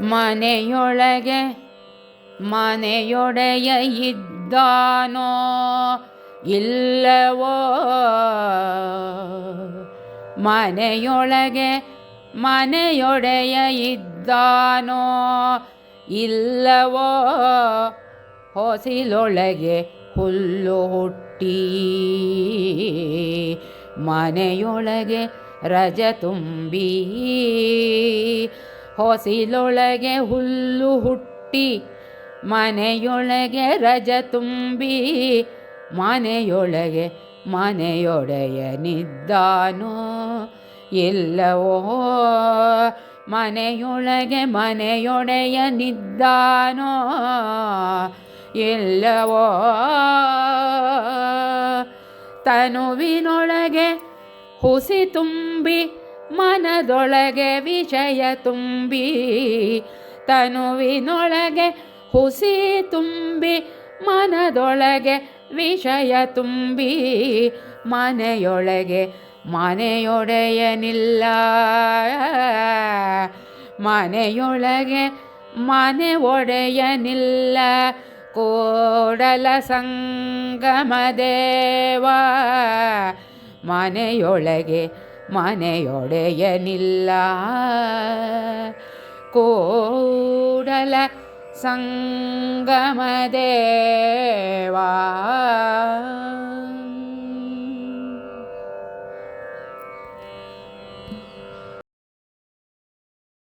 ಮನೆಯೊಳಗೆ ಮನೆಯೊಡೆಯ ಇದ್ದಾನೋ ಇಲ್ಲವೋ? ಮನೆಯೊಳಗೆ ಮನೆಯೊಡೆಯ ಇದ್ದಾನೋ ಇಲ್ಲವೋ? ಹೊಸಿಲೊಳಗೆ ಹುಲ್ಲು ಹುಟ್ಟಿ ಮನೆಯೊಳಗೆ ರಜ ತುಂಬಿ ಹೊಸಿಲೊಳಗೆ ಹುಲ್ಲು ಹುಟ್ಟಿ, ಮನೆಯೊಳಗೆ ರಜ ತುಂಬಿ, ಮನೆಯೊಳಗೆ ಮನೆಯೊಡೆಯನಿದ್ದಾನೋ ಎಲ್ಲವೋ, ಮನೆಯೊಳಗೆ ಮನೆಯೊಡೆಯನಿದ್ದಾನೋ ಎಲ್ಲವೋ, ತನುವಿನೊಳಗೆ ಹುಸಿ ತುಂಬಿ ಮನದೊಳಗೆ ವಿಷಯ ತುಂಬಿ, ತನುವಿನೊಳಗೆ ಹುಸಿ ತುಂಬಿ, ಮನದೊಳಗೆ ವಿಷಯ ತುಂಬಿ, ಮನೆಯೊಳಗೆ ಮನೆಯೊಡೆಯನಿಲ್ಲ ಮನೆಯೊಳಗೆ ಮನೆ ಒಡೆಯನಿಲ್ಲ ಕೋಡಲ ಸಂಗಮದೇವ ಮನೆಯೊಳಗೆ ಮನೆಯೊಡೆಯನಿಲ್ಲ. ಕೋಡಲ ಸಂಗಮ ದೇವಾ